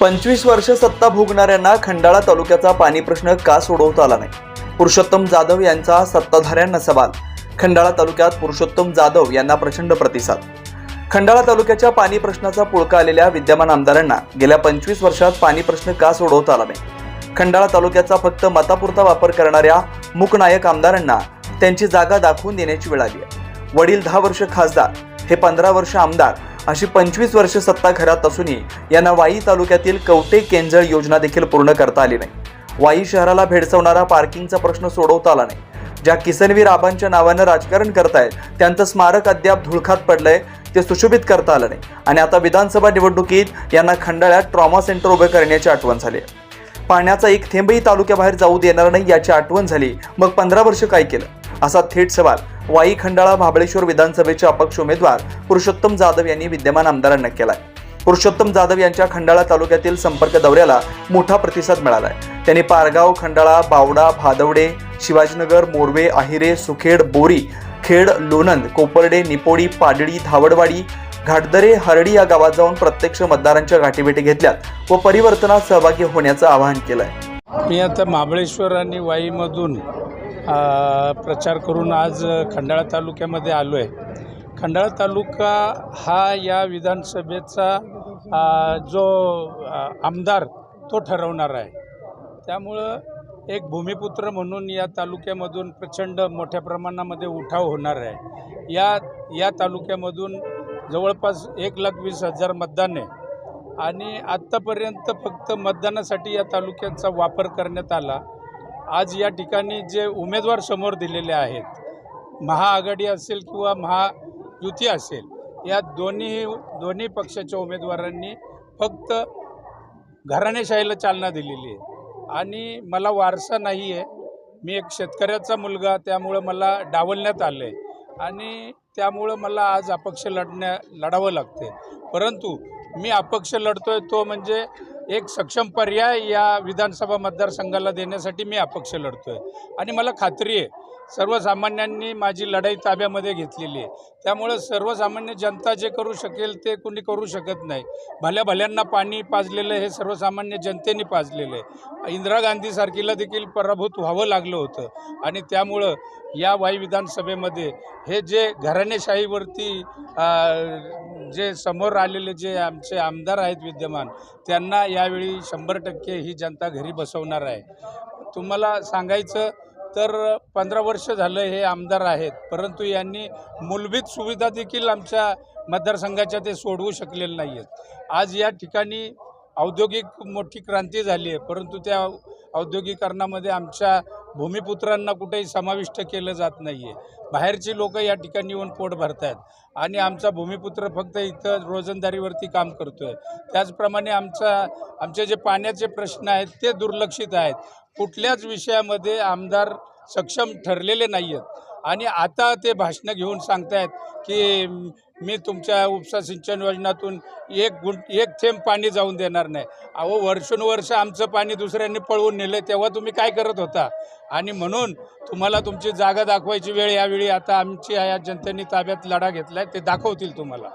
पंचवीस वर्ष सत्ता भोगणाऱ्यांना खंडाळा तालुक्याचा पाणी प्रश्न का सोडवता आला नाही? पुरुषोत्तम जाधव यांचा सत्ताधाऱ्यांना सवाल खंडाळा तालुक्यात पुरुषोत्तम जाधव यांना प्रचंड प्रतिसाद. खंडाळा तालुक्याच्या पाणी प्रश्नाचा पुळका आलेल्या विद्यमान आमदारांना गेल्या पंचवीस वर्षात पाणी प्रश्न का सोडवता आला नाही? खंडाळा तालुक्याचा फक्त मतापुरता वापर करणाऱ्या मुकनायक आमदारांना त्यांची जागा दाखवून देण्याची वेळ आली आहे. वडील दहा वर्ष खासदार हे पंधरा वर्ष आमदार अशी पंचवीस वर्ष सत्ता घरात असूनही यांना वाई तालुक्यातील कवटे केंजळ योजना देखील पूर्ण करता आली नाही. वाई शहराला भेडसवणारा पार्किंगचा प्रश्न सोडवता आला नाही. ज्या किसनवीर आबांच्या नावानं राजकारण करतायत त्यांचं स्मारक अद्याप धुळखात पडलंय ते सुशोभित करता आलं नाही. आणि आता विधानसभा निवडणुकीत यांना खंडाळ्यात ट्रॉमा सेंटर उभे करण्याची आठवण झाली आहे. पाण्याचा एक थेंबही तालुक्याबाहेर जाऊ देणार नाही याची आठवण झाली. मग पंधरा वर्ष काय केलं? असा थेट सवाल वाई खंडाळा महाबळेश्वर विधानसभेचे अपक्ष उमेदवार पुरुषोत्तम जाधव यांनी विद्यमान आमदारांना केलाय. पुरुषोत्तम जाधव यांच्या खंडाळा तालुक्यातील संपर्क दौऱ्याला मोठा प्रतिसाद मिळालाय. त्यांनी पारगाव खंडाळा बावडा भादवडे शिवाजीनगर मोरवे आहिरे सुखेड बोरी खेड लोणंद कोपर्डे निपोडी पाडळी धावडवाडी घाटदरे हरडी या गावात जाऊन प्रत्यक्ष मतदारांच्या गाठीभेटी घेतल्यात व परिवर्तनात सहभागी होण्याचं आवाहन केलंय. मी आता महाबळेश्वर आणि वाईमधून प्रचार करून आज खंडाळा तालुक्यामध्ये आलो आहे खंडाळा तालुका हा या विधानसभेचा जो आमदार तो ठरवणार आहे. त्यामुळं एक भूमिपुत्र म्हणून या तालुक्यामधून प्रचंड मोठ्या प्रमाणामध्ये उठाव होणार आहे. या या तालुक्यामधून जवळपास एक लाख वीस हजार मतदान आहे आणि आत्तापर्यंत फक्त मतदानासाठी या तालुक्याचा वापर करण्यात आला. आज या ठिकाणी जे उमेदवार समोर दिलेले आहेत महाआघाडी असेल किंवा महायुती असेल या दोन्ही दोन्ही पक्षाच्या उमेदवारांनी फक्त घराणेशाहीला चालना दिलेली आहे. आणि मला वारसा नाही आहे मी एक शेतकऱ्याचा मुलगा त्यामुळं मला डावलण्यात आलं आहे आणि त्यामुळं मला आज अपक्ष लढण्या लढावं लागते परंतु मी अपक्ष लढतो आहे तो म्हणजे एक सक्षम पर्याय या विधानसभा मतदारसंघाला देण्यासाठी मी अपक्ष लढतो आहे आणि मला खात्री आहे सर्वसामान्यांनी माझी लढाई ताब्यामध्ये घेतलेली आहे. त्यामुळं सर्वसामान्य जनता जे करू शकेल ते कुणी करू शकत नाही. भल्या भल्यांना पाणी पाजलेलं हे सर्वसामान्य जनतेने पाजलेलं आहे. इंदिरा गांधीसारखीला देखील पराभूत व्हावं लागलं होतं. आणि त्यामुळं या वाई विधानसभेमध्ये हे जे घराणेशाहीवरती जे समोर आलेले जे आमचे आमदार आहेत विद्यमान त्यांना यावेळी शंभर टक्के ही जनता घरी बसवणार आहे. तुम्हाला सांगायचं तर पंधरा वर्ष झालं हे आमदार आहेत परंतु यांनी मूलभूत सुविधा देखील आमच्या मतदारसंघाच्या ते सोडवू शकलेले नाही आहेत आज या ठिकाणी औद्योगिक मोठी क्रांती झाली आहे परंतु त्या औद्योगिकरणामध्ये आमच्या भूमिपुत्रांना कुठेही समाविष्ट केलं जात नाही आहे बाहेरची लोक या ठिकाणी येऊन पोट भरत आहेत आणि आमचा भूमिपुत्र फक्त इथं रोजंदारीवरती काम करतो आहे त्याचप्रमाणे आमचा आमचे जे पाण्याचे प्रश्न आहेत ते दुर्लक्षित आहेत. कुठल्याच विषयामध्ये आमदार सक्षम ठरलेले नाही आहेत आणि आता ते भाषणं घेऊन सांगतायत की मी तुमच्या उपसा सिंचन योजनातून एक गुंट एक थेंब पाणी जाऊन देणार नाही. अहो वर्षानुवर्ष आमचं पाणी दुसऱ्यांनी पळवून नेलं तेव्हा तुम्ही काय करत होता? आणि म्हणून तुम्हाला तुमची जागा दाखवायची वेळ यावेळी आता आमची या जनतेने ताब्यात लढा घेतला आहे ते दाखवतील तुम्हाला.